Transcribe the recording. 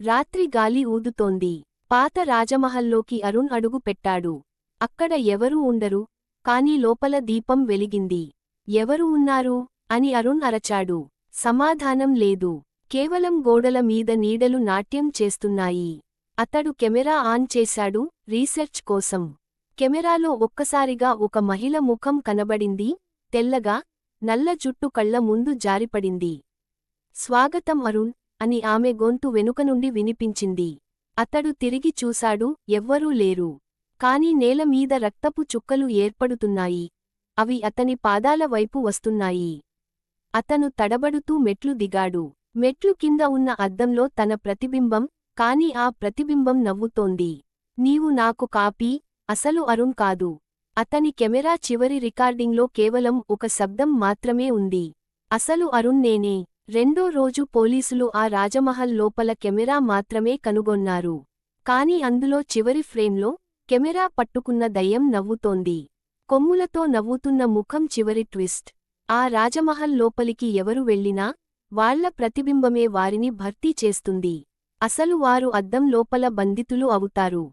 రాత్రి గాలి ఊదుతోంది. పాత రాజమహల్లోకి అరుణ్ అడుగు పెట్టాడు. అక్కడ ఎవరూ ఉండరు కాని లోపల దీపం వెలిగింది. ఎవరు ఉన్నారు? అని అరుణ్ అరచాడు. సమాధానం లేదు. కేవలం గోడల మీద నీడలు నాట్యం చేస్తున్నాయి. అతడు కెమెరా ఆన్ చేశాడు రీసెర్చ్ కోసం. కెమెరాలో ఒక్కసారిగా ఒక మహిళ ముఖం కనబడింది తెల్లగా నల్ల జుట్టు కళ్ళ ముందు జారిపడింది. స్వాగతం అరుణ్. అని ఆమె గొంతు వెనుక నుండి వినిపించింది. అతడు తిరిగి చూశాడు ఎవ్వరూ లేరు. కాని నేల మీద రక్తపు చుక్కలు ఏర్పడుతున్నాయి. అవి అతని పాదాల వైపు వస్తున్నాయి. అతను తడబడుతూ మెట్లు దిగాడు. మెట్లు కింద ఉన్న అద్దంలో తన ప్రతిబింబం కాని ఆ ప్రతిబింబం నవ్వుతోంది. నీవు నాకు కాపీ అసలు అరుణ్ కాదు. అతని కెమెరా చివరి రికార్డింగ్లో కేవలం ఒక శబ్దం మాత్రమే ఉంది. అసలు అరుణ్ నేనే. రెండో రోజు పోలీసులు ఆ రాజమహల్ లోపల కెమెరా మాత్రమే కనుగొన్నారు. కాని అందులో చివరి ఫ్రేమ్లో కెమెరా పట్టుకున్న దయ్యం నవ్వుతోంది. కొమ్ములతో నవ్వుతున్న ముఖం చివరి ట్విస్ట్. ఆ రాజమహల్ లోపలికి ఎవరు వెళ్ళినా వాళ్ళ ప్రతిబింబమే వారిని భర్తీ చేస్తుంది. అసలు వారు అద్దం లోపల బంధితులు అవుతారు.